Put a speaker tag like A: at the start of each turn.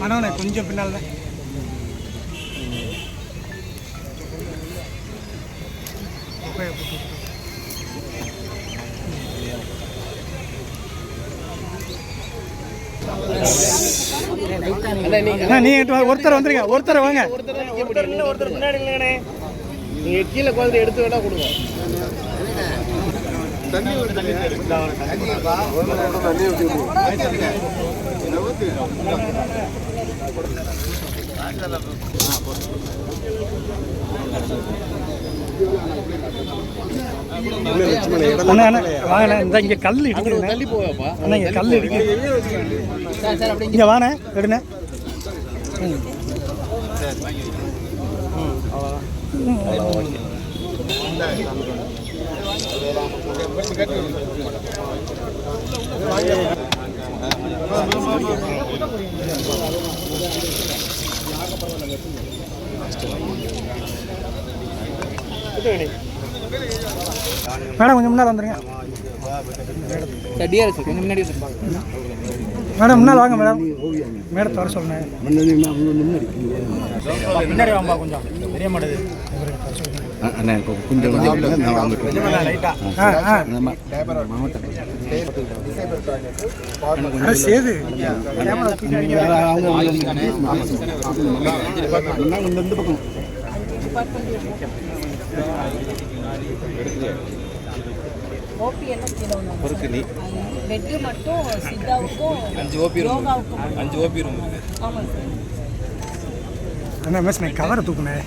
A: மனோண்ணே கொஞ்சம் பின்னால் தான் நீங்க ஒருத்தர் வந்துருங்க ஒருத்தர் வாங்க.
B: ஒருத்தர் இல்லை ஒருத்தர் பின்னாடி இல்லைங்கண்ணே நீங்கள் கீழே குழந்தை எடுத்து வேணா கொடுங்க.
A: அண்ணா வாங்கண்ணா இந்த இங்கே கல் அண்ணா இங்கே கல் இருக்கு இங்கே வாண்ணே எடுண்ணே ம். ம், அவ்வளவுதான். மேடம் கொஞ்சம் முன்னால் வந்துருங்க.
B: சார் டிஆர்எஸ் கொஞ்சம் முன்னாடி வச்சுருப்பாங்க.
A: மேடம் முன்னால் வாங்க மேடம். மேடத்தை வர சொன்னேன் பின்னாடி வாம்பா கொஞ்சம். தெரிய மாட்டேது
C: அண்ணா கொஞ்சம்
A: சேது.
C: பக்கம்
D: ஓபி எல்லாம் கீழே ஒன்று பெட்டு மட்டும் சித்தாவுக்கும்
B: அஞ்சு ஓபி ரூம் அஞ்சு ஓபி ரூம்
D: ஆமாம் சார்.
A: அண்ணா மிஸ் நான் கவரை தூக்குனேன்